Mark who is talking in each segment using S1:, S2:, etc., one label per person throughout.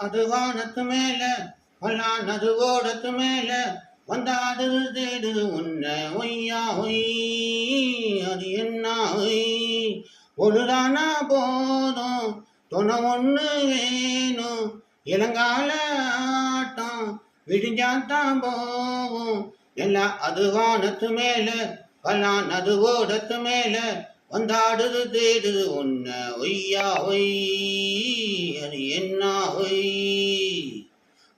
S1: அது வானத்து மேல பல்லானது ஓடத்து மேல வந்தாது தேடு உன்ன ஒய்யா ஒய் அது என்ன ஒய் ஒழுதானா போதும் துணை ஒன்று வேணும் இளங்கால ஆட்டம் விடிஞ்சாத்தான் போகும். எல்லாம் அது வானத்து மேல பல்லானது ஓடத்து மேல வந்தாடுது தேடுது உன்ன ஒய்யா ஒய் அது என்ன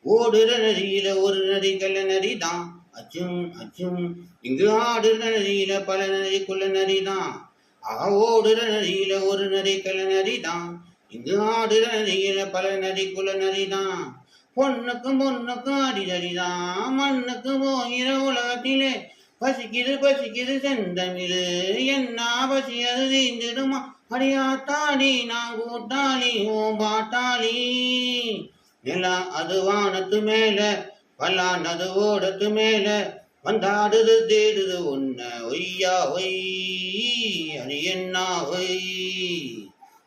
S1: ஓடுற நதியில ஒரு நதி கல்ல நதி தான் அச்சும் அச்சும். இங்கு ஆடுற நதியில பல நதிக்குள்ள நதி தான் ஓடுற நதியில ஒரு நதி கல்ல நதி தான் இங்கு ஆடுற நதியில பல நதிக்குள்ள நதி தான் பொண்ணுக்கும் பொண்ணுக்கும் அடிதடிதான் மண்ணுக்கு போகிற உலகத்திலே பசிக்குது பசிக்குது செந்தமிழு. என்ன பசி? அது தீந்துடுமா? அடியாத்தாடி நான் கூட்டாளி ஓ பாட்டாளி எல்லாம் அது வானத்து மேல பல்லானது ஓடத்து மேல. வந்தாடுது தேடுது உன்ன ஒய்யா ஒய். அது என்ன ஒய்?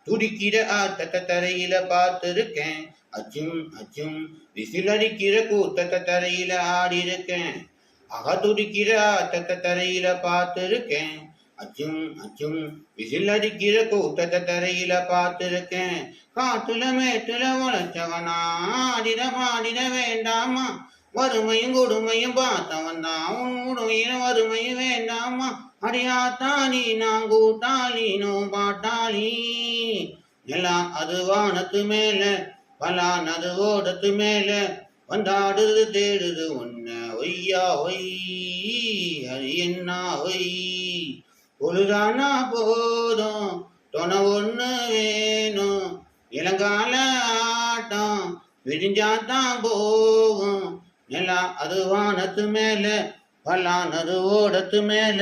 S1: துடிக்கிற ஆட்டத்தை தரையில பார்த்துருக்கேன். அச்சும் அச்சும் விசில் அடிக்கிற கூத்தத்தை தரையில ஆடி இருக்கேன் அக தரையில பார்த்திருக்கேன். அச்சும் அச்சும் விசில் அடிக்கிற கூத்தத்தை தரையில பார்த்திருக்கேன். காத்துல மேத்துல உழைச்சவனா ஆடிட பாடிட வேண்டாமா? வறுமையும் கொடுமையும் பார்த்தவன் தான். உன் வறுமையும் வேண்டாமா? அடியாத்தாளி நான் கூட்டாளி நோ பாட்டாளி எல்லாம் அது வானத்து மேல பலானது ஓடத்து மேல. வந்தாடுது தேடுது உன்ன ஒய்யா ஒய் அது என்ன ஒய் பொழுதானா போதும் தொண ஒன்று வேணும் இளங்கால ஆட்டம் விடிஞ்சாதான் போகும் நிலா அது வானத்து மேல பல்லானது ஓடத்து மேல.